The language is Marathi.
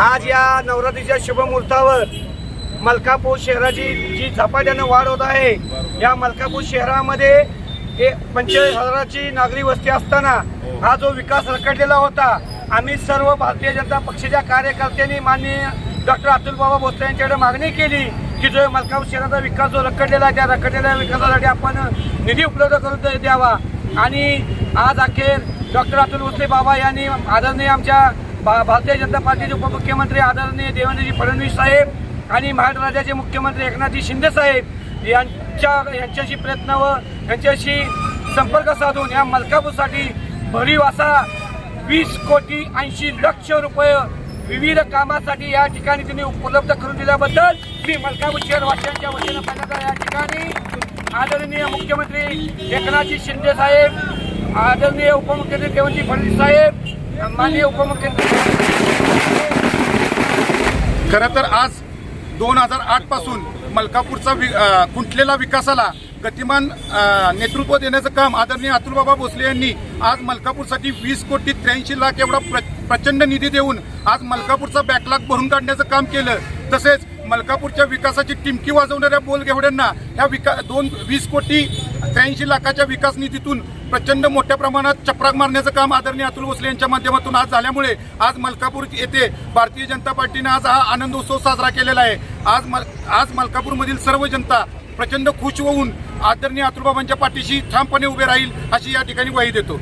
आज या नवरात्रीच्या शुभमुहूर्तावर मलकापूर शहराची जी झपाट्यानं वाढ होत आहे या मलकापूर शहरामध्ये हे पंचेचाळीस हजाराची नागरी वस्ती असताना हा जो विकास रखडलेला होता आम्ही सर्व भारतीय जनता पक्षाच्या कार्यकर्त्यांनी माननीय डॉक्टर अतुल बाबा भोसले यांच्याकडे मागणी केली की जो मलकापूर शहराचा विकास जो रखडलेला आहे त्या रखडलेल्या विकासासाठी आपण निधी उपलब्ध करून द्यावा. आणि आज अखेर डॉक्टर अतुल भोसले बाबा यांनी आदरणीय आमच्या भा- भारतीय जनता पार्टीचे उपमुख्यमंत्री आदरणीय देवेंद्रजी फडणवीस साहेब आणि महाराष्ट्र राज्याचे मुख्यमंत्री एकनाथजी शिंदे साहेब यांच्या यांच्याशी प्रयत्न व यांच्याशी संपर्क साधून या मलकापूरसाठी भरीव असा वीस कोटी ऐंशी लक्ष रुपये विविध कामासाठी या ठिकाणी त्यांनी उपलब्ध करून दिल्याबद्दल मी मलकापूर शहरवासियांच्या वतीनं पहिल्यांदा या ठिकाणी आदरणीय मुख्यमंत्री एकनाथजी शिंदे साहेब आदरणीय उपमुख्यमंत्री देवजी फडणवीस साहेब माननीय उपमुख्यमंत्री. खरं तर आज दोन हजार आठपासून मलकापूरचा वि कुंठलेला विकासाला गतिमान नेतृत्व देण्याचं काम आदरणीय अतुलबाबा भोसले यांनी आज मलकापूरसाठी वीस कोटी त्र्याऐंशी लाख एवढा प्र प्रचंड निधी देऊन आज मलकापूरचा बॅकलॉग भरून काढण्याचं काम केलं. तसेच मलकापूरच्या विकासाची टिमकी वाजवणाऱ्या बोलगेवड्यांना ह्या विका दोन वीस कोटी त्र्याऐंशी लाखाच्या विकास निधीतून प्रचंड मोठ्या प्रमाणात चपराक मारण्याचं काम आदरणीय अतुल भोसले यांच्या माध्यमातून आज झाल्यामुळे आज मलकापूर येथे भारतीय जनता पार्टीने आज हा आनंद उत्सव साजरा केलेला आहे. आज मल आज मलकापूरमधील सर्व जनता प्रचंड खुश होऊन आदरणीय अतुलबाबांच्या पाठीशी ठामपणे उभे राहील अशी या ठिकाणी ग्वाही देतो.